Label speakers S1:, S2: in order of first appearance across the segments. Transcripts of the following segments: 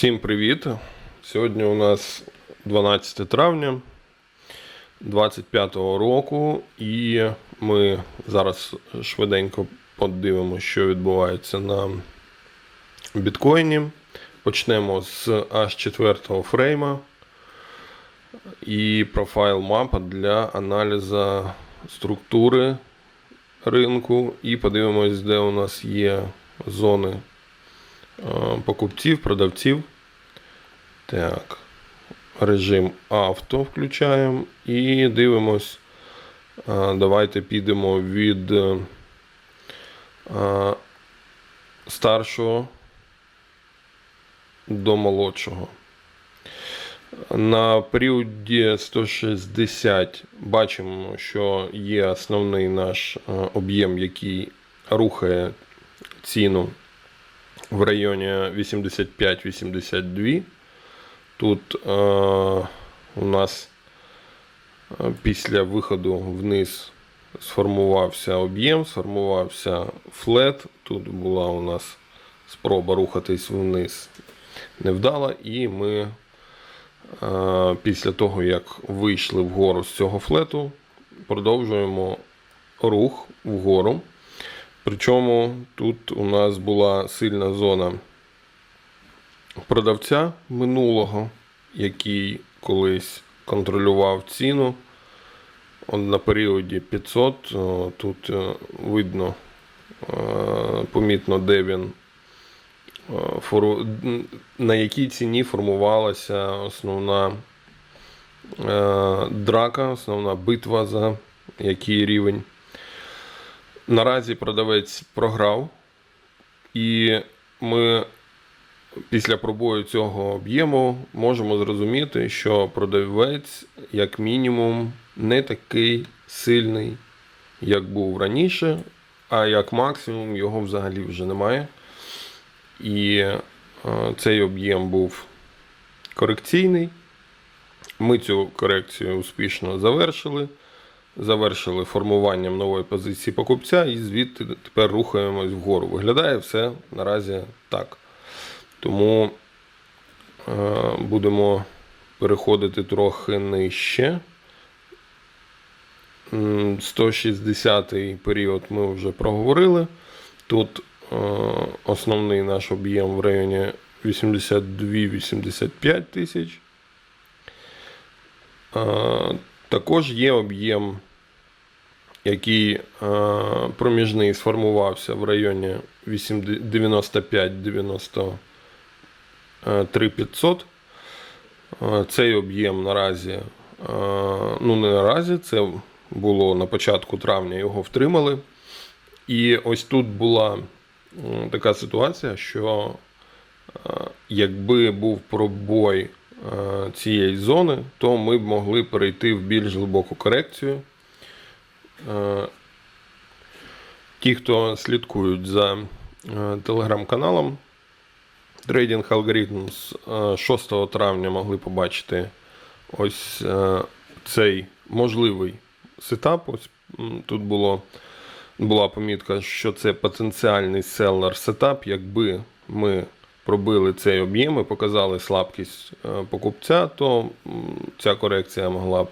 S1: Всім привіт! Сьогодні у нас 12 травня 25 року, і ми зараз швиденько подивимося, що відбувається на біткоїні. Почнемо з аж 4 фрейма і профайл мапа для аналізу структури ринку. І подивимось, де у нас є зони е, покупців, продавців. Так. Режим авто включаємо і дивимось. Давайте підемо від е, старшого до молодшого. На періоді 160 бачимо, що є основний наш е, об'єм, який рухає ціну в районі 85-82. Тут е, у нас е, після виходу вниз сформувався об'єм, сформувався флет. Тут була у нас спроба рухатись вниз невдала, і ми е, після того, як вийшли вгору з цього флету, продовжуємо рух вгору. Причому тут у нас була сильна зона продавця минулого, який колись контролював ціну. На періоді 500 тут е, видно е, помітно, де він е, на якій ціні формувалася основна драка, основна битва за який рівень. Наразі продавець програв, і ми після пробою цього об'єму можемо зрозуміти, що продавець, як мінімум, не такий сильний, як був раніше, а як максимум його взагалі вже немає. І е, цей об'єм був корекційний. Ми цю корекцію успішно завершили. Завершили формуванням нової позиції покупця і звідти тепер рухаємось вгору. Виглядає все наразі так. Тому е, будемо переходити трохи нижче. 160-й період ми вже проговорили. Тут е, основний наш об'єм в районі 82-85 тисяч. Е, Також є об'єм, який проміжний сформувався в районі 95-90 3500. Е, Цей об'єм наразі, е, ну не наразі, це було на початку травня, його втримали. І ось тут була така ситуація, що е, якби був пробой цієї зони, то ми б могли перейти в більш глибоку корекцію. Ті, хто слідкують за телеграм-каналом, Trading Algorithms е, 6 травня могли побачити ось е, цей можливий сетап. Ось тут було, була помітка, що це потенціальний селлер сетап. Якби ми пробили цей об'єм і показали слабкість е, покупця, то ця корекція могла б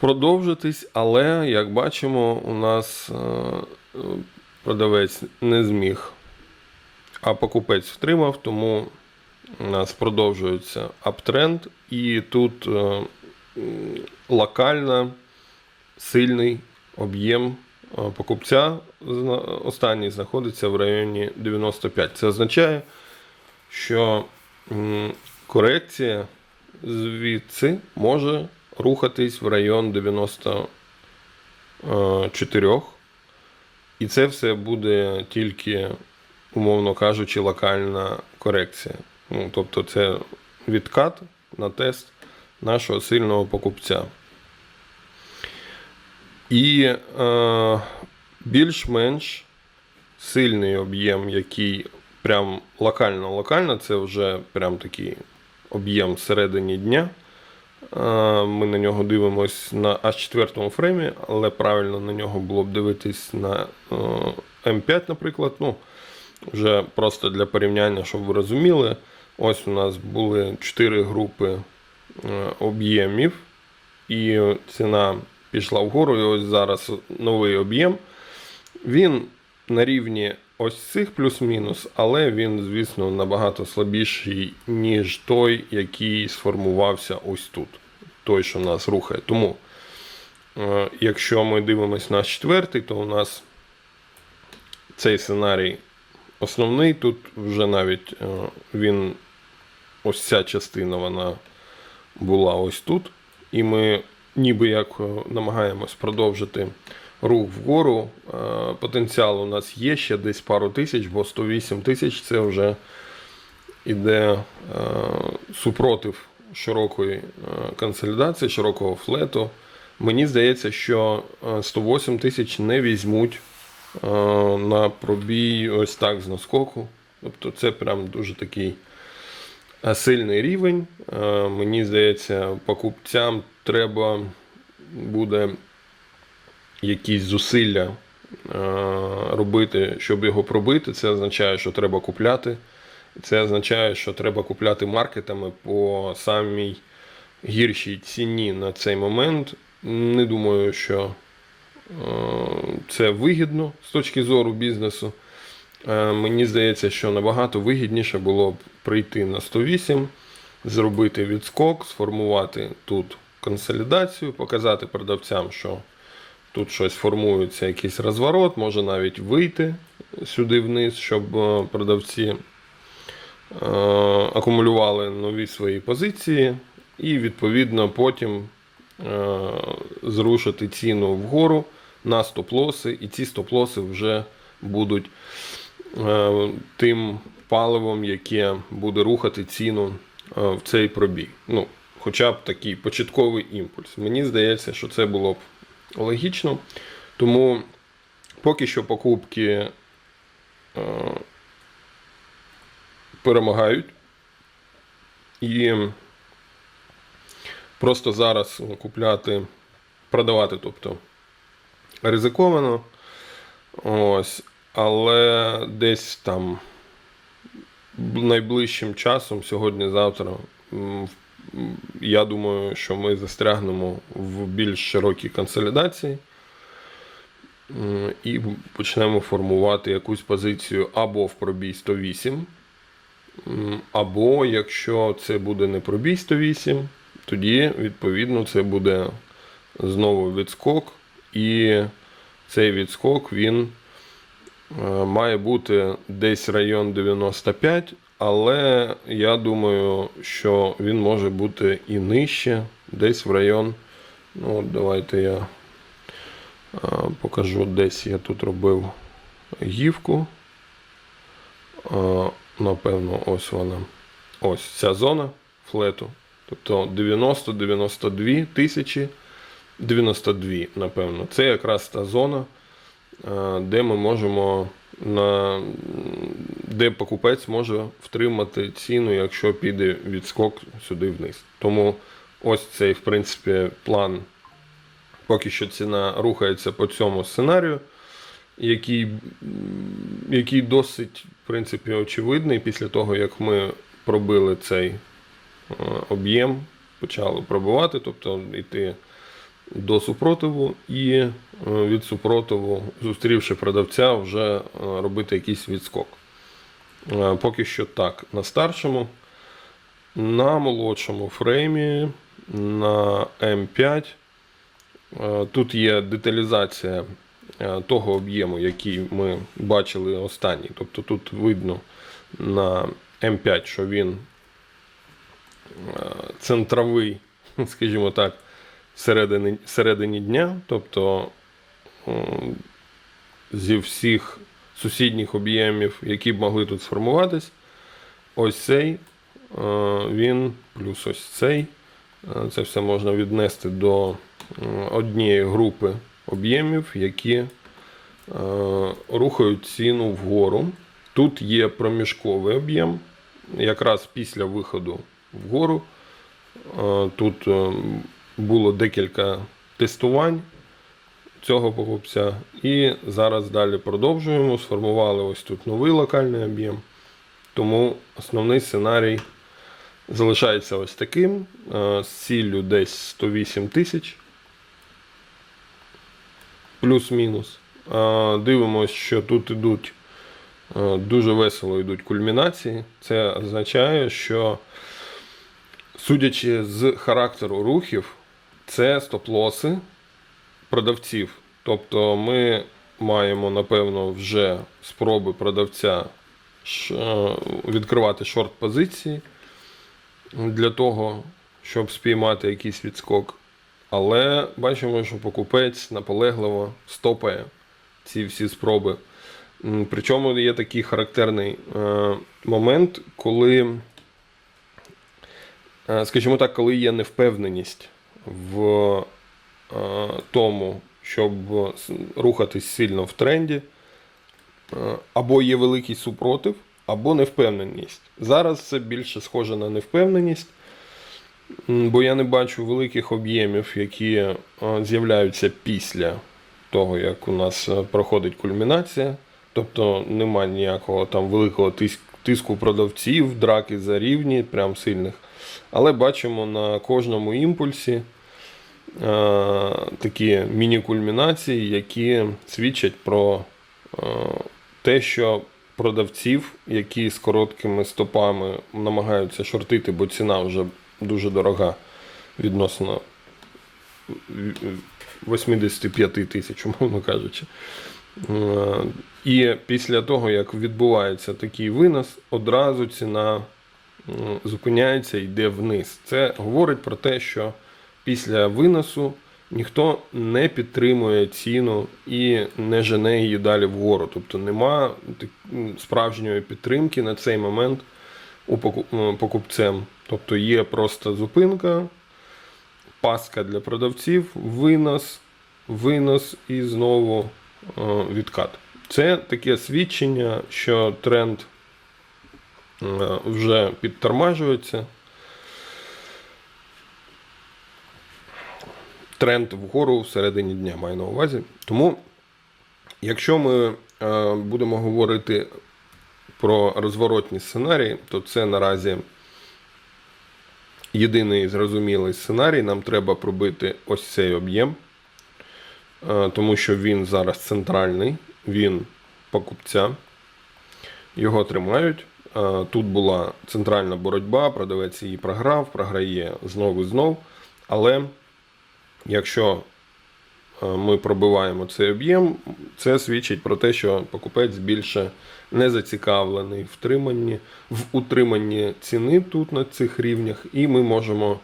S1: продовжитись, але як бачимо, у нас е, е, продавець не зміг а покупець втримав, тому у нас продовжується аптренд, і тут е, локально сильний об'єм е, покупця. Останній знаходиться в районі 95. Це означає, що корекція звідси може рухатись в район 94. І це все буде тільки умовно кажучи, локальна корекція. Ну, тобто це відкат на тест нашого сильного покупця. І е, більш-менш сильний об'єм, який прям локально-локально, це вже прям такий об'єм всередині дня. Е, Ми на нього дивимось на аж четвертому фреймі, але правильно на нього було б дивитись на е, М5, наприклад. Ну, вже просто для порівняння, щоб ви розуміли, Ось у нас були 4 групи е, об'ємів, і ціна пішла вгору. І ось зараз новий об'єм. Він на рівні ось цих плюс-мінус, але він, звісно, набагато слабіший, ніж той, який сформувався ось тут. Той, що нас рухає. Тому, е, якщо ми дивимося на четвертий, то у нас цей сценарій основний. Тут вже навіть е, він, ось ця частина, вона була ось тут. І ми ніби як е, намагаємось продовжити рух вгору. Е, Потенціал у нас є ще десь пару тисяч, бо 108 тисяч це вже іде супротив широкої консолідації, широкого флету. Мені здається, що е, 108 тисяч не візьмуть на пробій ось так з наскоку. Тобто це прям дуже такий е, сильний рівень. Е, Мені здається, покупцям треба буде якісь зусилля е, робити, щоб його пробити. Це означає, що треба купляти. Це означає, що треба купляти маркетами по самій гіршій ціні на цей момент. Не думаю, що е, це вигідно з точки зору бізнесу. Е, Мені здається, що набагато вигідніше було б прийти на 108, зробити відскок, сформувати тут консолідацію, показати продавцям, що тут щось формується, якийсь розворот, може навіть вийти сюди вниз, щоб е, продавці е, акумулювали нові свої позиції, і відповідно потім е, зрушити ціну вгору на стоп-лоси, і ці стоп-лоси вже будуть е, тим паливом, яке буде рухати ціну е, в цей пробіг. Ну, хоча б такий початковий імпульс. Мені здається, що це було б логічно. Тому поки що покупки е, перемагають. І просто зараз купляти, продавати, тобто ризиковано. Ось, але десь там найближчим часом, сьогодні-завтра, я думаю, що ми застрягнемо в більш широкій консолідації і почнемо формувати якусь позицію або в пробій 108, або якщо це буде не пробій 108, тоді відповідно це буде знову відскок, і цей відскок він е, має бути десь район 95, але я думаю, що він може бути і нижче, десь в район. Ну, от давайте я е, покажу, десь я тут робив гівку. Е, Напевно, ось вона. Ось ця зона флету. Тобто 90-92 тисячі. 92, напевно. Це якраз та зона, е, де ми можемо на де покупець може втримати ціну, якщо піде відскок сюди вниз. Тому ось цей, в принципі, план. Поки що ціна рухається по цьому сценарію, який, який досить, в принципі, очевидний після того, як ми пробили цей об'єм, почали пробувати, тобто йти до супротиву і е, від супротиву, зустрівши продавця, вже е, робити якийсь відскок. Е, Поки що так, на старшому, на молодшому фреймі, на М5. е, Тут є деталізація е, того об'єму, який ми бачили останній. Тобто тут видно на М5, що він е, центровий, скажімо так, середині, середині дня, тобто зі всіх сусідніх об'ємів, які б могли тут сформуватись, ось цей е, він, плюс ось цей. е, Це все можна віднести до однієї групи об'ємів, які е, рухають ціну вгору. Тут є проміжковий об'єм, якраз після виходу вгору. Е, Тут е, було декілька тестувань цього покупця. І зараз далі продовжуємо. Сформували ось тут новий локальний об'єм. Тому основний сценарій залишається ось таким. е, З ціллю десь 108 тисяч. Плюс-мінус. Дивимось, що тут ідуть е, дуже весело йдуть кульмінації. Це означає, що, судячи з характеру рухів, це стоп-лоси продавців. Тобто ми маємо, напевно, вже спроби продавця е, відкривати шорт-позиції для того, щоб спіймати якийсь відскок. Але бачимо, що покупець наполегливо стопає ці всі спроби. Причому є такий характерний е, момент, коли, скажімо так, коли є невпевненість в е, тому, щоб рухатись сильно в тренді, е, або є великий супротив, або невпевненість. Зараз це більше схоже на невпевненість. Бо я не бачу великих об'ємів, які е, з'являються після того, як у нас е, проходить кульмінація. Тобто немає ніякого там великого тиску продавців, драки за рівні, прям сильних. Але бачимо на кожному імпульсі е, такі міні-кульмінації, які свідчать про е, те, що продавців, які з короткими стопами намагаються шортити, бо ціна вже дуже дорога відносно 85 тисяч, умовно кажучи. Е, І після того, як відбувається такий винос, одразу ціна зупиняється і йде вниз. Це говорить про те, що після виносу ніхто не підтримує ціну і не жене її далі вгору. Тобто нема справжньої підтримки на цей момент у покупцем. Тобто є просто зупинка, паска для продавців, винос, винос і знову е, відкат. Це таке свідчення, що тренд е, вже підтормажується. Тренд вгору всередині дня маю на увазі. Тому, якщо ми е, будемо говорити про розворотні сценарії, то це наразі єдиний зрозумілий сценарій. Нам треба пробити ось цей об'єм, е, тому що він зараз центральний, він покупця, його тримають. Е, Тут була центральна боротьба, продавець її програв, програє знову і знов. Але якщо е, ми пробиваємо цей об'єм, це свідчить про те, що покупець більше не зацікавлений в триманні, в утриманні ціни тут на цих рівнях, і ми можемо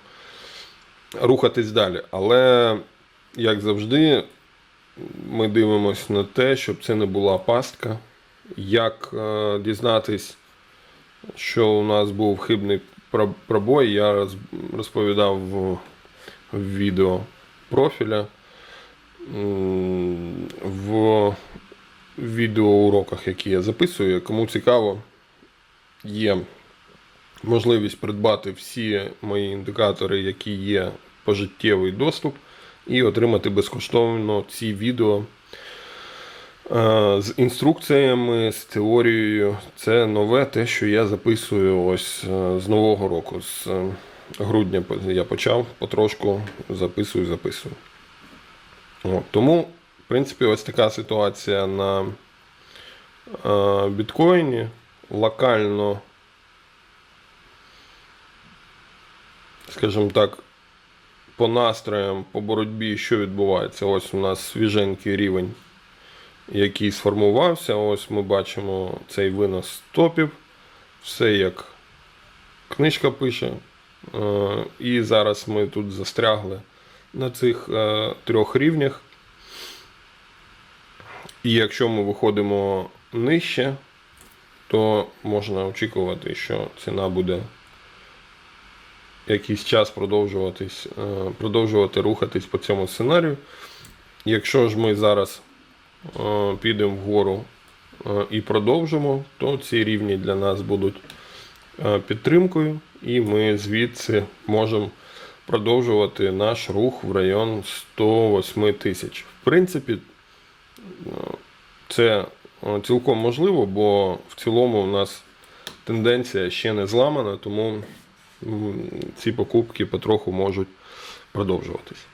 S1: рухатись далі. Але, як завжди, ми дивимося на те, щоб це не була пастка. Як е, дізнатись, що у нас був хибний пробой, я розповідав в, відео профіля. В відеоуроках, які я записую, кому цікаво, є можливість придбати всі мої індикатори, які є пожиттєвий доступ, і отримати безкоштовно ці відео з інструкціями, з теорією. Це нове те, що я записую ось е, з нового року. З е, грудня я почав потрошку записую, записую. От, тому, в принципі, ось така ситуація на е, біткоїні. Локально, скажімо так, по настроям, по боротьбі, що відбувається? Ось у нас свіженький рівень, який сформувався. Ось ми бачимо цей винос стопів. Все як книжка пише. Е, І зараз ми тут застрягли на цих е, трьох рівнях. І якщо ми виходимо нижче, то можна очікувати, що ціна буде якийсь час продовжуватись, е, продовжувати рухатись по цьому сценарію. Якщо ж ми зараз підемо вгору е, і продовжимо, то ці рівні для нас будуть е, підтримкою, і ми звідси можемо продовжувати наш рух в район 108 тисяч. В принципі, е, це е, цілком можливо, бо в цілому у нас тенденція ще не зламана, тому ці покупки потроху можуть продовжуватись.